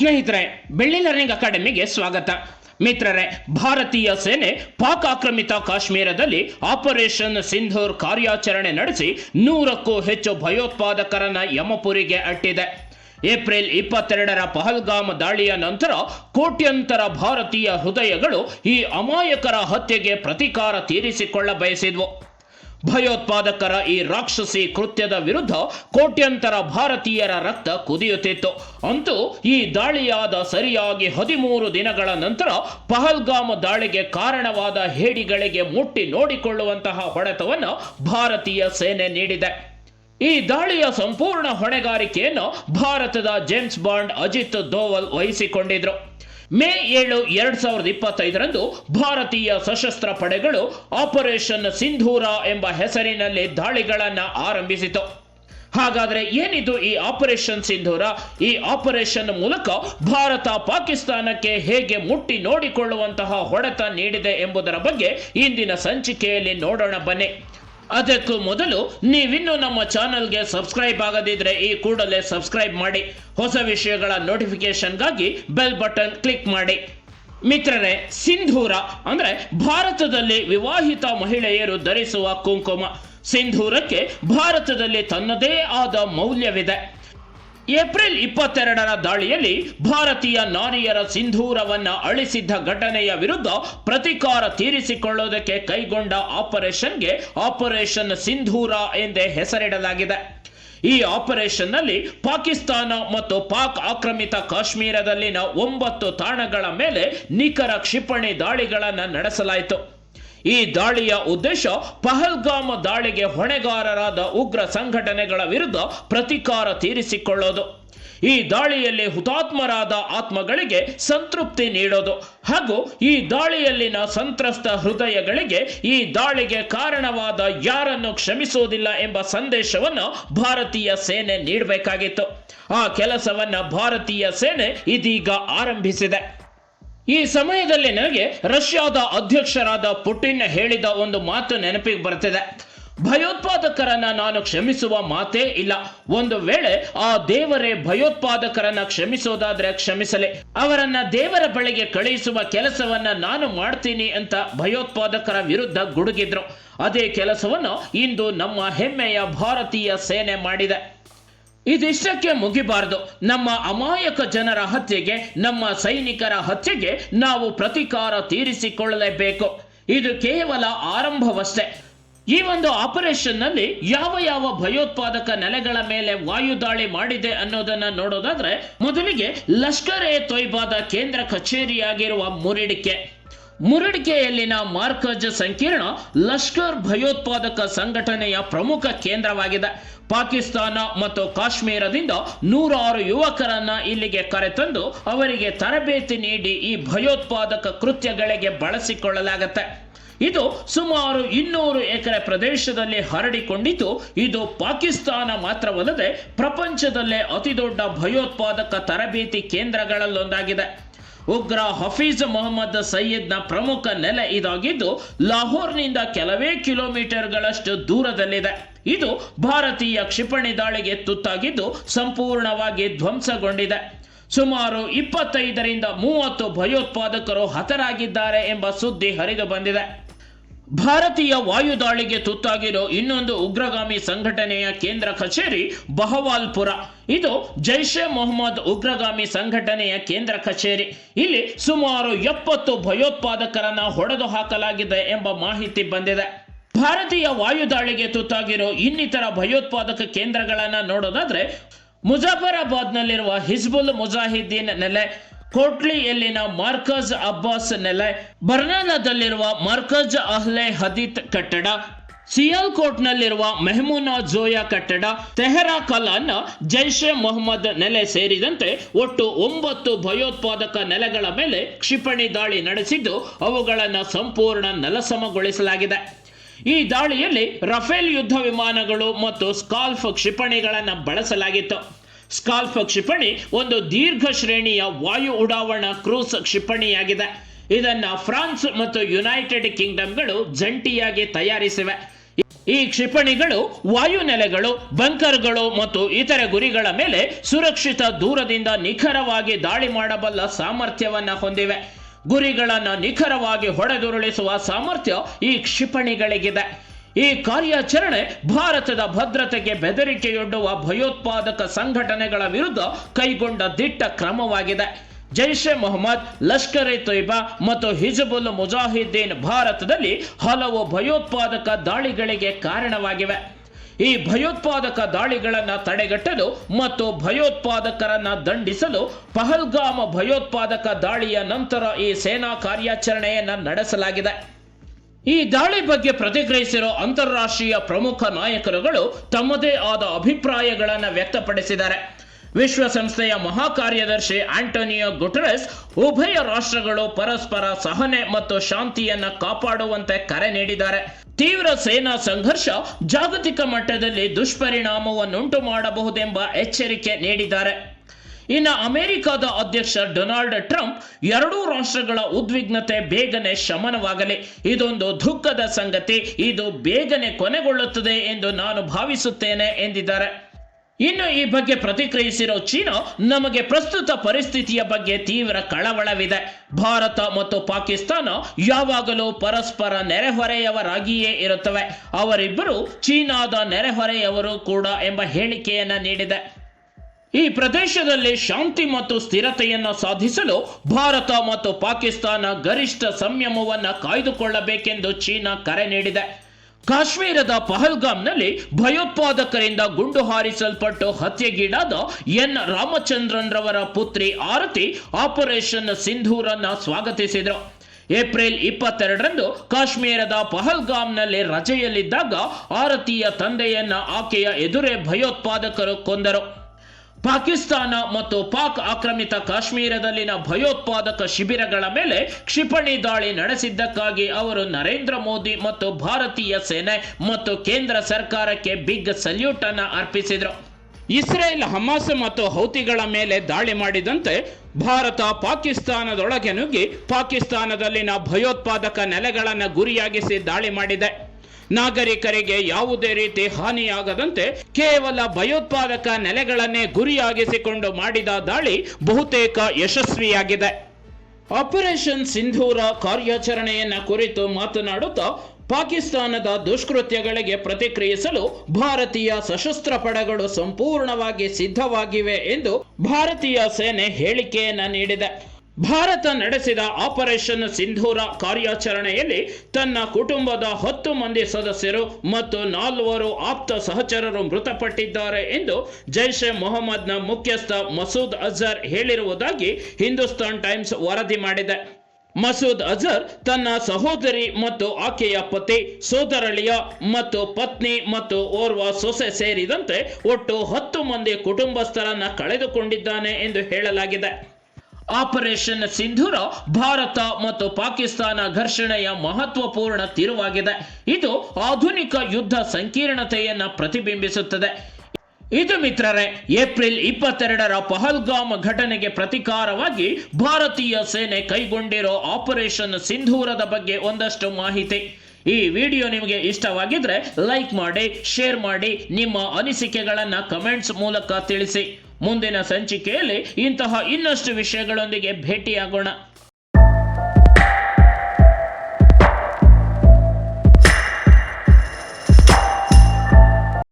ಸ್ನೇಹಿತರೆ, ಬೆಳ್ಳಿ ಲರ್ನಿಂಗ್ ಅಕಾಡೆಮಿಗೆ ಸ್ವಾಗತ. ಮಿತ್ರರೇ, ಭಾರತೀಯ ಸೇನೆ ಪಾಕ್ ಆಕ್ರಮಿತ ಕಾಶ್ಮೀರದಲ್ಲಿ ಆಪರೇಷನ್ ಸಿಂಧೂರ್ ಕಾರ್ಯಾಚರಣೆ ನಡೆಸಿ ನೂರಕ್ಕೂ ಹೆಚ್ಚು ಭಯೋತ್ಪಾದಕರನ್ನ ಯಮಪುರಿಗೆ ಅಟ್ಟಿದೆ. ಏಪ್ರಿಲ್ ಇಪ್ಪತ್ತೆರಡರ ಪಹಲ್ಗಾಮ್ ದಾಳಿಯ ನಂತರ ಕೋಟ್ಯಂತರ ಭಾರತೀಯ ಹೃದಯಗಳು ಈ ಅಮಾಯಕರ ಹತ್ಯೆಗೆ ಪ್ರತೀಕಾರ ತೀರಿಸಿಕೊಳ್ಳ ಬಯಸಿದ್ವು ಭಯೋತ್ಪಾದಕರ ಈ ರಾಕ್ಷಸಿ ಕೃತ್ಯದ ವಿರುದ್ಧ ಕೋಟ್ಯಂತರ ಭಾರತೀಯರ ರಕ್ತ ಕುದಿಯುತ್ತಿತ್ತು. ಅಂತೂ ಈ ದಾಳಿಯಾದ ಸರಿಯಾಗಿ ಹದಿಮೂರು ದಿನಗಳ ನಂತರ ಪಹಲ್ಗಾಮ್ ದಾಳಿಗೆ ಕಾರಣವಾದ ಹೇಡಿಗಳಿಗೆ ಮುಟ್ಟಿ ನೋಡಿಕೊಳ್ಳುವಂತಹ ಹೊಡೆತವನ್ನು ಭಾರತೀಯ ಸೇನೆ ನೀಡಿದೆ. ಈ ದಾಳಿಯ ಸಂಪೂರ್ಣ ಹೊಣೆಗಾರಿಕೆಯನ್ನು ಭಾರತದ ಜೇಮ್ಸ್ ಬಾಂಡ್ ಅಜಿತ್ ದೋವಲ್ ವಹಿಸಿಕೊಂಡಿದ್ರು. ಮೇ ಏಳು ಎರಡ್ ಸಾವಿರದ ಇಪ್ಪತ್ತೈದರಂದು ಭಾರತೀಯ ಸಶಸ್ತ್ರ ಪಡೆಗಳು ಆಪರೇಷನ್ ಸಿಂಧೂರ ಎಂಬ ಹೆಸರಿನಲ್ಲಿ ದಾಳಿಗಳನ್ನು ಆರಂಭಿಸಿತು. ಹಾಗಾದರೆ ಏನಿದು ಈ ಆಪರೇಷನ್ ಸಿಂಧೂರ? ಈ ಆಪರೇಷನ್ ಮೂಲಕ ಭಾರತ ಪಾಕಿಸ್ತಾನಕ್ಕೆ ಹೇಗೆ ಮುಟ್ಟಿ ನೋಡಿಕೊಳ್ಳುವಂತಹ ಹೊಡೆತ ನೀಡಿದೆ ಎಂಬುದರ ಬಗ್ಗೆ ಇಂದಿನ ಸಂಚಿಕೆಯಲ್ಲಿ ನೋಡೋಣ ಬನ್ನಿ. ಅದಕ್ಕೂ ಮೊದಲು ನೀವಿನ್ನೂ ನಮ್ಮ ಚಾನಲ್ಗೆ ಸಬ್ಸ್ಕ್ರೈಬ್ ಆಗದಿದ್ರೆ ಈ ಕೂಡಲೇ ಸಬ್ಸ್ಕ್ರೈಬ್ ಮಾಡಿ ಹೊಸ ವಿಷಯಗಳ ನೋಟಿಫಿಕೇಶನ್ಗಾಗಿ ಬೆಲ್ ಬಟನ್ ಕ್ಲಿಕ್ ಮಾಡಿ. ಮಿತ್ರರೇ, ಸಿಂಧೂರ, ಅಂದ್ರೆ ಭಾರತದಲ್ಲಿ ವಿವಾಹಿತ ಮಹಿಳೆಯರು ಧರಿಸುವ ಕುಂಕುಮ. ಸಿಂಧೂರಕ್ಕೆ ಭಾರತದಲ್ಲಿ ತನ್ನದೇ ಆದ ಮೌಲ್ಯವಿದೆ. ಏಪ್ರಿಲ್ ಇಪ್ಪತ್ತೆರಡರ ದಾಳಿಯಲ್ಲಿ ಭಾರತೀಯ ನಾರಿಯರ ಸಿಂಧೂರವನ್ನ ಅಳಿಸಿದ್ದ ಘಟನೆಯ ವಿರುದ್ಧ ಪ್ರತಿಕಾರ ತೀರಿಸಿಕೊಳ್ಳುವುದಕ್ಕೆ ಕೈಗೊಂಡ ಆಪರೇಷನ್ಗೆ ಆಪರೇಷನ್ ಸಿಂಧೂರ ಎಂದೇ ಹೆಸರಿಡಲಾಗಿದೆ. ಈ ಆಪರೇಷನ್ನಲ್ಲಿ ಪಾಕಿಸ್ತಾನ ಮತ್ತು ಪಾಕ್ ಆಕ್ರಮಿತ ಕಾಶ್ಮೀರದಲ್ಲಿನ ಒಂಬತ್ತು ತಾಣಗಳ ಮೇಲೆ ನಿಖರ ಕ್ಷಿಪಣಿ ದಾಳಿಗಳನ್ನು ನಡೆಸಲಾಯಿತು. ಈ ದಾಳಿಯ ಉದ್ದೇಶ ಪಹಲ್ಗಾಮ ದಾಳಿಗೆ ಹೊಣೆಗಾರರಾದ ಉಗ್ರ ಸಂಘಟನೆಗಳ ವಿರುದ್ಧ ಪ್ರತಿಕಾರ ತೀರಿಸಿಕೊಳ್ಳೋದು. ಈ ದಾಳಿಯಲ್ಲಿ ಹುತಾತ್ಮರಾದ ಆತ್ಮಗಳಿಗೆ ಸಂತೃಪ್ತಿ ನೀಡೋದು. ಹಾಗೂ ಈ ದಾಳಿಯಲ್ಲಿನ ಸಂತ್ರಸ್ತ ಹೃದಯಗಳಿಗೆ ಈ ದಾಳಿಗೆ ಕಾರಣವಾದ ಯಾರನ್ನು ಕ್ಷಮಿಸುವುದಿಲ್ಲ ಎಂಬ ಸಂದೇಶವನ್ನು ಭಾರತೀಯ ಸೇನೆ ನೀಡಬೇಕಾಗಿತ್ತು. ಆ ಕೆಲಸವನ್ನು ಭಾರತೀಯ ಸೇನೆ ಇದೀಗ ಆರಂಭಿಸಿದೆ. ಈ ಸಮಯದಲ್ಲಿ ನನಗೆ ರಷ್ಯಾದ ಅಧ್ಯಕ್ಷರಾದ ಪುಟಿನ್ ಹೇಳಿದ ಒಂದು ಮಾತು ನೆನಪಿಗೆ ಬರ್ತಿದೆ. ಭಯೋತ್ಪಾದಕರನ್ನ ನಾನು ಕ್ಷಮಿಸುವ ಮಾತೇ ಇಲ್ಲ. ಒಂದು ವೇಳೆ ಆ ದೇವರೇ ಭಯೋತ್ಪಾದಕರನ್ನ ಕ್ಷಮಿಸೋದಾದ್ರೆ ಕ್ಷಮಿಸಲಿ. ಅವರನ್ನ ದೇವರ ಬಳಿಗೆ ಕಳುಹಿಸುವ ಕೆಲಸವನ್ನ ನಾನು ಮಾಡ್ತೀನಿ ಅಂತ ಭಯೋತ್ಪಾದಕರ ವಿರುದ್ಧ ಗುಡುಗಿದ್ರು. ಅದೇ ಕೆಲಸವನ್ನು ಇಂದು ನಮ್ಮ ಹೆಮ್ಮೆಯ ಭಾರತೀಯ ಸೇನೆ ಮಾಡಿದೆ. ಇದಿಷ್ಟಕ್ಕೆ ಮುಗಿಬಾರದು? ನಮ್ಮ ಅಮಾಯಕ ಜನರ ಹತ್ಯೆಗೆ, ನಮ್ಮ ಸೈನಿಕರ ಹತ್ಯೆಗೆ ನಾವು ಪ್ರತೀಕಾರ ತೀರಿಸಿಕೊಳ್ಳಲೇಬೇಕು. ಇದು ಕೇವಲ ಆರಂಭವಷ್ಟೇ. ಈ ಒಂದು ಆಪರೇಷನ್ನಲ್ಲಿ ಯಾವ ಯಾವ ಭಯೋತ್ಪಾದಕ ನೆಲೆಗಳ ಮೇಲೆ ವಾಯುದಾಳಿ ಮಾಡಿದೆ ಅನ್ನೋದನ್ನ ನೋಡೋದಾದ್ರೆ, ಮೊದಲಿಗೆ ಲಷ್ಕರ್ ಎ ತೊಯ್ಬಾದ ಕೇಂದ್ರ ಕಚೇರಿಯಾಗಿರುವ ಮುರಿಡಿಕೆ. ಮುರಡಿಕೆಯಲ್ಲಿನ ಮಾರ್ಕಜ್ ಸಂಕೀರ್ಣ ಲಷ್ಕರ್ ಭಯೋತ್ಪಾದಕ ಸಂಘಟನೆಯ ಪ್ರಮುಖ ಕೇಂದ್ರವಾಗಿದೆ. ಪಾಕಿಸ್ತಾನ ಮತ್ತು ಕಾಶ್ಮೀರದಿಂದ ನೂರಾರು ಯುವಕರನ್ನ ಇಲ್ಲಿಗೆ ಕರೆತಂದು ಅವರಿಗೆ ತರಬೇತಿ ನೀಡಿ ಈ ಭಯೋತ್ಪಾದಕ ಕೃತ್ಯಗಳಿಗೆ ಬಳಸಿಕೊಳ್ಳಲಾಗತ್ತೆ. ಇದು ಸುಮಾರು ಇನ್ನೂರು ಎಕರೆ ಪ್ರದೇಶದಲ್ಲಿ ಹರಡಿಕೊಂಡಿದ್ದು, ಇದು ಪಾಕಿಸ್ತಾನ ಮಾತ್ರವಲ್ಲದೆ ಪ್ರಪಂಚದಲ್ಲೇ ಅತಿದೊಡ್ಡ ಭಯೋತ್ಪಾದಕ ತರಬೇತಿ ಕೇಂದ್ರಗಳಲ್ಲೊಂದಾಗಿದೆ. ಉಗ್ರ ಹಫೀಜ್ ಮೊಹಮ್ಮದ್ ಸಯ್ಯದ್ನ ಪ್ರಮುಖ ನೆಲೆ ಇದಾಗಿದ್ದು, ಲಾಹೋರ್ನಿಂದ ಕೆಲವೇ ಕಿಲೋಮೀಟರ್ಗಳಷ್ಟು ದೂರದಲ್ಲಿದೆ. ಇದು ಭಾರತೀಯ ಕ್ಷಿಪಣಿ ದಾಳಿಗೆ ತುತ್ತಾಗಿದ್ದು, ಸಂಪೂರ್ಣವಾಗಿ ಧ್ವಂಸಗೊಂಡಿದೆ. ಸುಮಾರು ಇಪ್ಪತ್ತೈದರಿಂದ ಮೂವತ್ತು ಭಯೋತ್ಪಾದಕರು ಹತರಾಗಿದ್ದಾರೆ ಎಂಬ ಸುದ್ದಿ ಹರಿದು ಬಂದಿದೆ. ಭಾರತೀಯ ವಾಯುದಾಳಿಗೆ ತುತ್ತಾಗಿರೋ ಇನ್ನೊಂದು ಉಗ್ರಗಾಮಿ ಸಂಘಟನೆಯ ಕೇಂದ್ರ ಕಚೇರಿ ಬಹವಾಲ್ಪುರ. ಇದು ಜೈಷೆ ಮೊಹಮ್ಮದ್ ಉಗ್ರಗಾಮಿ ಸಂಘಟನೆಯ ಕೇಂದ್ರ ಕಚೇರಿ. ಇಲ್ಲಿ ಸುಮಾರು ಎಪ್ಪತ್ತು ಭಯೋತ್ಪಾದಕರನ್ನ ಹೊಡೆದು ಹಾಕಲಾಗಿದೆ ಎಂಬ ಮಾಹಿತಿ ಬಂದಿದೆ. ಭಾರತೀಯ ವಾಯುದಾಳಿಗೆ ತುತ್ತಾಗಿರೋ ಇನ್ನಿತರ ಭಯೋತ್ಪಾದಕ ಕೇಂದ್ರಗಳನ್ನ ನೋಡೋದಾದ್ರೆ ಮುಜಾಫರಾಬಾದ್ನಲ್ಲಿರುವ ಹಿಜ್ಬುಲ್ ಮುಜಾಹಿದ್ದೀನ್ ನೆಲೆ. ಕೋಟ್ಲಿಯಲ್ಲಿನ ಮಾರ್ಕಜ್ ಅಬ್ಬಾಸ್ ನೆಲೆ, ಬರ್ನಾನದಲ್ಲಿರುವ ಮಾರ್ಕಜ್ ಅಹ್ಲೆ ಹದೀತ್ ಕಟ್ಟಡ, ಸಿಯಾಲ್ಕೋಟ್ನಲ್ಲಿರುವ ಮೆಹಮೂನಾ ಜೋಯಾ ಕಟ್ಟಡ, ತೆಹರಾ ಕಲಾನ್ನ ಜೈಷೆ ಮೊಹಮ್ಮದ್ ನೆಲೆ ಸೇರಿದಂತೆ ಒಟ್ಟು ಒಂಬತ್ತು ಭಯೋತ್ಪಾದಕ ನೆಲೆಗಳ ಮೇಲೆ ಕ್ಷಿಪಣಿ ದಾಳಿ ನಡೆಸಿದ್ದು, ಅವುಗಳನ್ನು ಸಂಪೂರ್ಣ ನೆಲಸಮಗೊಳಿಸಲಾಗಿದೆ. ಈ ದಾಳಿಯಲ್ಲಿ ರಫೇಲ್ ಯುದ್ಧ ವಿಮಾನಗಳು ಮತ್ತು ಸ್ಕಾಲ್ಫ್ ಕ್ಷಿಪಣಿಗಳನ್ನು ಬಳಸಲಾಗಿತ್ತು. ಸ್ಕಾಲ್ಫ್ ಕ್ಷಿಪಣಿ ಒಂದು ದೀರ್ಘ ಶ್ರೇಣಿಯ ವಾಯು ಉಡಾವಣಾ ಕ್ರೂಸ್ ಕ್ಷಿಪಣಿಯಾಗಿದೆ. ಇದನ್ನು ಫ್ರಾನ್ಸ್ ಮತ್ತು ಯುನೈಟೆಡ್ ಕಿಂಗ್ಡಮ್ಗಳು ಜಂಟಿಯಾಗಿ ತಯಾರಿಸಿವೆ. ಈ ಕ್ಷಿಪಣಿಗಳು ವಾಯುನೆಲೆಗಳು ಬಂಕರ್ಗಳು ಮತ್ತು ಇತರ ಗುರಿಗಳ ಮೇಲೆ ಸುರಕ್ಷಿತ ದೂರದಿಂದ ನಿಖರವಾಗಿ ದಾಳಿ ಮಾಡಬಲ್ಲ ಸಾಮರ್ಥ್ಯವನ್ನು ಹೊಂದಿವೆ. ಗುರಿಗಳನ್ನು ನಿಖರವಾಗಿ ಹೊಡೆದುರುಳಿಸುವ ಸಾಮರ್ಥ್ಯ ಈ ಕ್ಷಿಪಣಿಗಳಿಗಿದೆ. ಈ ಕಾರ್ಯಾಚರಣೆ ಭಾರತದ ಭದ್ರತೆಗೆ ಬೆದರಿಕೆಯೊಡ್ಡುವ ಭಯೋತ್ಪಾದಕ ಸಂಘಟನೆಗಳ ವಿರುದ್ಧ ಕೈಗೊಂಡ ದಿಟ್ಟ ಕ್ರಮವಾಗಿದೆ. ಜೈಷ್ ಎ ಮೊಹಮ್ಮದ್, ಲಷ್ಕರ್ ಎ ತೊಯ್ಬಾ ಮತ್ತು ಹಿಜಬುಲ್ ಮುಜಾಹಿದ್ದೀನ್ ಭಾರತದಲ್ಲಿ ಹಲವು ಭಯೋತ್ಪಾದಕ ದಾಳಿಗಳಿಗೆ ಕಾರಣವಾಗಿವೆ. ಈ ಭಯೋತ್ಪಾದಕ ದಾಳಿಗಳನ್ನು ತಡೆಗಟ್ಟಲು ಮತ್ತು ಭಯೋತ್ಪಾದಕರನ್ನ ದಂಡಿಸಲು ಪಹಲ್ಗಾಮ ಭಯೋತ್ಪಾದಕ ದಾಳಿಯ ನಂತರ ಈ ಸೇನಾ ಕಾರ್ಯಾಚರಣೆಯನ್ನು ನಡೆಸಲಾಗಿದೆ. ಈ ದಾಳಿ ಬಗ್ಗೆ ಪ್ರತಿಕ್ರಿಯಿಸಿರೋ ಅಂತಾರಾಷ್ಟ್ರೀಯ ಪ್ರಮುಖ ನಾಯಕರುಗಳು ತಮ್ಮದೇ ಆದ ಅಭಿಪ್ರಾಯಗಳನ್ನು ವ್ಯಕ್ತಪಡಿಸಿದ್ದಾರೆ. ವಿಶ್ವಸಂಸ್ಥೆಯ ಮಹಾಕಾರ್ಯದರ್ಶಿ ಆಂಟೋನಿಯೋ ಗುಟ್ರೆಸ್ ಉಭಯ ರಾಷ್ಟ್ರಗಳು ಪರಸ್ಪರ ಸಹನೆ ಮತ್ತು ಶಾಂತಿಯನ್ನ ಕಾಪಾಡುವಂತೆ ಕರೆ ನೀಡಿದ್ದಾರೆ. ತೀವ್ರ ಸೇನಾ ಸಂಘರ್ಷ ಜಾಗತಿಕ ಮಟ್ಟದಲ್ಲಿ ದುಷ್ಪರಿಣಾಮವನ್ನುಂಟು ಮಾಡಬಹುದೆಂಬ ಎಚ್ಚರಿಕೆ ನೀಡಿದ್ದಾರೆ. ಇನ್ನು ಅಮೆರಿಕದ ಅಧ್ಯಕ್ಷ ಡೊನಾಲ್ಡ್ ಟ್ರಂಪ್ ಎರಡೂ ರಾಷ್ಟ್ರಗಳ ಉದ್ವಿಗ್ನತೆ ಬೇಗನೆ ಶಮನವಾಗಲಿ. ಇದೊಂದು ದುಃಖದ ಸಂಗತಿ. ಇದು ಬೇಗನೆ ಕೊನೆಗೊಳ್ಳುತ್ತದೆ ಎಂದು ನಾನು ಭಾವಿಸುತ್ತೇನೆ ಎಂದಿದ್ದಾರೆ. ಇನ್ನು ಈ ಬಗ್ಗೆ ಪ್ರತಿಕ್ರಿಯಿಸಿರೋ ಚೀನಾ ನಮಗೆ ಪ್ರಸ್ತುತ ಪರಿಸ್ಥಿತಿಯ ಬಗ್ಗೆ ತೀವ್ರ ಕಳವಳವಿದೆ. ಭಾರತ ಮತ್ತು ಪಾಕಿಸ್ತಾನ ಯಾವಾಗಲೂ ಪರಸ್ಪರ ನೆರೆಹೊರೆಯವರಾಗಿಯೇ ಇರುತ್ತವೆ. ಅವರಿಬ್ಬರು ಚೀನಾದ ನೆರೆಹೊರೆಯವರು ಕೂಡ ಎಂಬ ಹೇಳಿಕೆಯನ್ನು ನೀಡಿದೆ. ಈ ಪ್ರದೇಶದಲ್ಲಿ ಶಾಂತಿ ಮತ್ತು ಸ್ಥಿರತೆಯನ್ನು ಸಾಧಿಸಲು ಭಾರತ ಮತ್ತು ಪಾಕಿಸ್ತಾನ ಗರಿಷ್ಠ ಸಂಯಮವನ್ನು ಕಾಯ್ದುಕೊಳ್ಳಬೇಕೆಂದು ಚೀನಾ ಕರೆ ನೀಡಿದೆ. ಕಾಶ್ಮೀರದ ಪಹಲ್ಗಾಮ್ನಲ್ಲಿ ಭಯೋತ್ಪಾದಕರಿಂದ ಗುಂಡು ಹಾರಿಸಲ್ಪಟ್ಟು ಹತ್ಯೆಗೀಡಾದ ಎನ್. ರಾಮಚಂದ್ರನ್ ರವರ ಪುತ್ರಿ ಆರತಿ ಆಪರೇಷನ್ ಸಿಂಧೂರನ್ನ ಸ್ವಾಗತಿಸಿದರು. ಏಪ್ರಿಲ್ ಇಪ್ಪತ್ತೆರಡರಂದು ಕಾಶ್ಮೀರದ ಪಹಲ್ಗಾಮ್ನಲ್ಲಿ ರಜೆಯಲ್ಲಿದ್ದಾಗ ಆರತಿಯ ತಂದೆಯನ್ನ ಆಕೆಯ ಎದುರೇ ಭಯೋತ್ಪಾದಕರು ಕೊಂದರು. ಪಾಕಿಸ್ತಾನ ಮತ್ತು ಪಾಕ್ ಆಕ್ರಮಿತ ಕಾಶ್ಮೀರದಲ್ಲಿನ ಭಯೋತ್ಪಾದಕ ಶಿಬಿರಗಳ ಮೇಲೆ ಕ್ಷಿಪಣಿ ದಾಳಿ ನಡೆಸಿದ್ದಕ್ಕಾಗಿ ಅವರು ನರೇಂದ್ರ ಮೋದಿ ಮತ್ತು ಭಾರತೀಯ ಸೇನೆ ಮತ್ತು ಕೇಂದ್ರ ಸರ್ಕಾರಕ್ಕೆ ಬಿಗ್ ಸಲ್ಯೂಟ್ ಅನ್ನು ಅರ್ಪಿಸಿದರು. ಇಸ್ರೇಲ್, ಹಮಾಸ್ ಮತ್ತು ಹೌತಿಗಳ ಮೇಲೆ ದಾಳಿ ಮಾಡಿದಂತೆ ಭಾರತ ಪಾಕಿಸ್ತಾನದೊಳಗೆ ನುಗ್ಗಿ ಪಾಕಿಸ್ತಾನದಲ್ಲಿನ ಭಯೋತ್ಪಾದಕ ನೆಲೆಗಳನ್ನು ಗುರಿಯಾಗಿಸಿ ದಾಳಿ ಮಾಡಿದೆ. ನಾಗರಿಕರಿಗೆ ಯಾವುದೇ ರೀತಿ ಹಾನಿಯಾಗದಂತೆ ಕೇವಲ ಭಯೋತ್ಪಾದಕ ನೆಲೆಗಳನ್ನೇ ಗುರಿಯಾಗಿಸಿಕೊಂಡು ಮಾಡಿದ ದಾಳಿ ಬಹುತೇಕ ಯಶಸ್ವಿಯಾಗಿದೆ. ಆಪರೇಷನ್ ಸಿಂಧೂರ ಕಾರ್ಯಾಚರಣೆಯನ್ನ ಕುರಿತು ಮಾತನಾಡುತ್ತಾ ಪಾಕಿಸ್ತಾನದ ದುಷ್ಕೃತ್ಯಗಳಿಗೆ ಪ್ರತಿಕ್ರಿಯಿಸಲು ಭಾರತೀಯ ಸಶಸ್ತ್ರ ಪಡೆಗಳು ಸಂಪೂರ್ಣವಾಗಿ ಸಿದ್ಧವಾಗಿವೆ ಎಂದು ಭಾರತೀಯ ಸೇನೆ ಹೇಳಿಕೆಯನ್ನ ನೀಡಿದೆ. ಭಾರತ ನಡೆಸಿದ ಆಪರೇಷನ್ ಸಿಂಧೂರ ಕಾರ್ಯಾಚರಣೆಯಲ್ಲಿ ತನ್ನ ಕುಟುಂಬದ ಹತ್ತು ಮಂದಿ ಸದಸ್ಯರು ಮತ್ತು ನಾಲ್ವರು ಆಪ್ತ ಸಹಚರರು ಮೃತಪಟ್ಟಿದ್ದಾರೆ ಎಂದು ಜೈಷ್ ಎ ಮೊಹಮ್ಮದ್ನ ಮುಖ್ಯಸ್ಥ ಮಸೂದ್ ಅಜರ್ ಹೇಳಿರುವುದಾಗಿ ಹಿಂದೂಸ್ತಾನ್ ಟೈಮ್ಸ್ ವರದಿ ಮಾಡಿದೆ. ಮಸೂದ್ ಅಜರ್ ತನ್ನ ಸಹೋದರಿ ಮತ್ತು ಆಕೆಯ ಪತಿ ಸೋದರಳಿಯ ಮತ್ತು ಪತ್ನಿ ಮತ್ತು ಓರ್ವ ಸೊಸೆ ಸೇರಿದಂತೆ ಒಟ್ಟು ಹತ್ತು ಮಂದಿ ಕುಟುಂಬಸ್ಥರನ್ನ ಕಳೆದುಕೊಂಡಿದ್ದಾನೆ ಎಂದು ಹೇಳಲಾಗಿದೆ. ಆಪರೇಷನ್ ಸಿಂಧೂರ ಭಾರತ ಮತ್ತು ಪಾಕಿಸ್ತಾನ ಘರ್ಷಣೆಯ ಮಹತ್ವಪೂರ್ಣ ತಿರುವಾಗಿದೆ. ಇದು ಆಧುನಿಕ ಯುದ್ಧ ಸಂಕೀರ್ಣತೆಯನ್ನು ಪ್ರತಿಬಿಂಬಿಸುತ್ತದೆ. ಇದು ಮಿತ್ರರೇ, ಏಪ್ರಿಲ್ ಇಪ್ಪತ್ತೆರಡರ ಪಹಲ್ಗಾಮ್ ಘಟನೆಗೆ ಪ್ರತಿಕಾರವಾಗಿ ಭಾರತೀಯ ಸೇನೆ ಕೈಗೊಂಡಿರೋ ಆಪರೇಷನ್ ಸಿಂಧೂರದ ಬಗ್ಗೆ ಒಂದಷ್ಟು ಮಾಹಿತಿ. ಈ ವಿಡಿಯೋ ನಿಮಗೆ ಇಷ್ಟವಾಗಿದ್ರೆ ಲೈಕ್ ಮಾಡಿ, ಶೇರ್ ಮಾಡಿ, ನಿಮ್ಮ ಅನಿಸಿಕೆಗಳನ್ನು ಕಮೆಂಟ್ಸ್ ಮೂಲಕ ತಿಳಿಸಿ. ಮುಂದಿನ ಸಂಚಿಕೆಯಲ್ಲಿ ಇಂತಹ ಇನ್ನಷ್ಟು ವಿಷಯಗಳೊಂದಿಗೆ ಭೇಟಿಯಾಗೋಣ.